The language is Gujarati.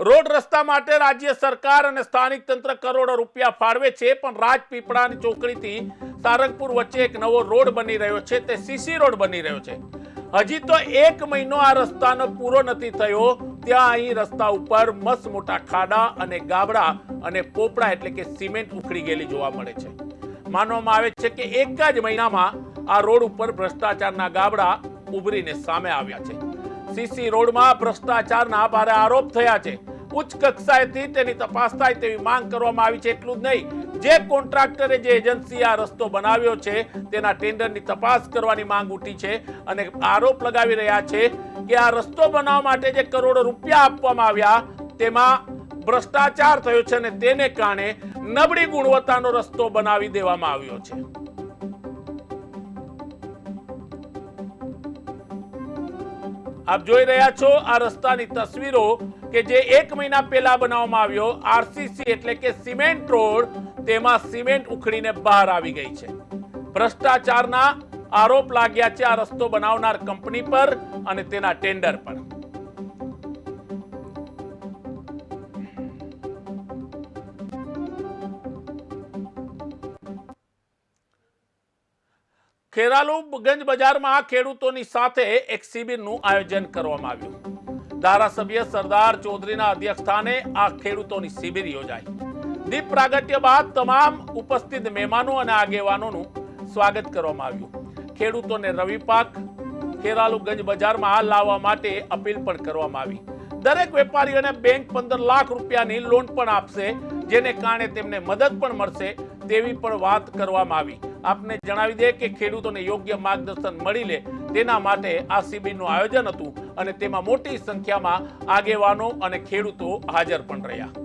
રોડ રસ્તા માટે રાજ્ય સરકાર અને સ્થાનિક તંત્ર કરોડો રૂપિયા ફાળવે છે, પણ રાજપીપળાની ચોકડીથી સારંગપુર વચ્ચે એક નવો રોડ બની રહ્યો છે, તે સીસી રોડ બની રહ્યો છે. હજી તો એક મહિનો આ રસ્તાનો પૂરો નથી થયો, ત્યાં અહીં રસ્તા ઉપર મસ્ત મોટા ખાડા અને ગાબડા અને પોપડા એટલે કે સિમેન્ટ ઉખડી ગયેલી જોવા મળે છે. માનવામાં આવે છે કે એક જ મહિનામાં આ રોડ ઉપર ભ્રષ્ટાચારના ગાબડા ઉભરીને સામે આવ્યા છે. સીસી રોડમાં ભ્રષ્ટાચારના ભારે આરોપ થયા છે. ઉચ્ચ કક્ષાએથી તેની તપાસ થાય તેવી માંગ કરવામાં આવી છે એટલું જ નહીં. જે કોન્ટ્રાક્ટરે જે એજન્સી આ રસ્તો બનાવ્યો છે, તેના ટેન્ડરની તપાસ કરવાની માંગ ઉઠી છે અને આરોપ લગાવી રહ્યા છે કે આ રસ્તો બનાવવા માટે જે કરોડો રૂપિયા આપવામાં આવ્યા, તેમાં ભ્રષ્ટાચાર થયો છે અને તેને કારણે નબળી ગુણવત્તાનો રસ્તો બનાવી દેવામાં આવ્યો છે. આપ જોઈ રહ્યા છો આ રસ્તાની તસવીરો કે જે એક મહિના પહેલા બનાવવામાં આવ્યો. આરસીસી એટલે કે સિમેન્ટ રોડ, તેમાં સિમેન્ટ ઉખડીને બહાર આવી ગઈ છે. ભ્રષ્ટાચારના આરોપ લાગ્યા છે આ રસ્તો બનાવનાર કંપની પર અને તેના ટેન્ડર પર. ખેરાલુ ગંજ બજારમાં ખેડૂતોની સાથે એક શિબિરનું આયોજન કરવામાં આવ્યું. ધારાસભ્ય સરદાર ચૌધરીના અધ્યક્ષસ્થાને આ ખેડૂતોની શિબિર યોજાઈ. દીપ પ્રાગટ્ય બાદ તમામ ઉપસ્થિત મહેમાનો અને આગેવાનોનું સ્વાગત કરવામાં આવ્યું. ખેડૂતોને રવિ પાક, ખેરાલુગંજ બજારમાં લાવવા માટે અપીલ પણ કરવામાં આવી. દરેક વેપારીઓને બેંક પંદર લાખ રૂપિયાની લોન પણ આપશે, જેને કારણે તેમને મદદ પણ મળશે તેવી પણ વાત કરવામાં આવી. આપને જણાવી દે કે ખેડૂતોને યોગ્ય માર્ગદર્શન મળી લે તેના માટે આ શિબિરનું આયોજન હતું અને તેમાં મોટી સંખ્યામાં આગેવાનો અને ખેડૂતો હાજર પણ રહ્યા.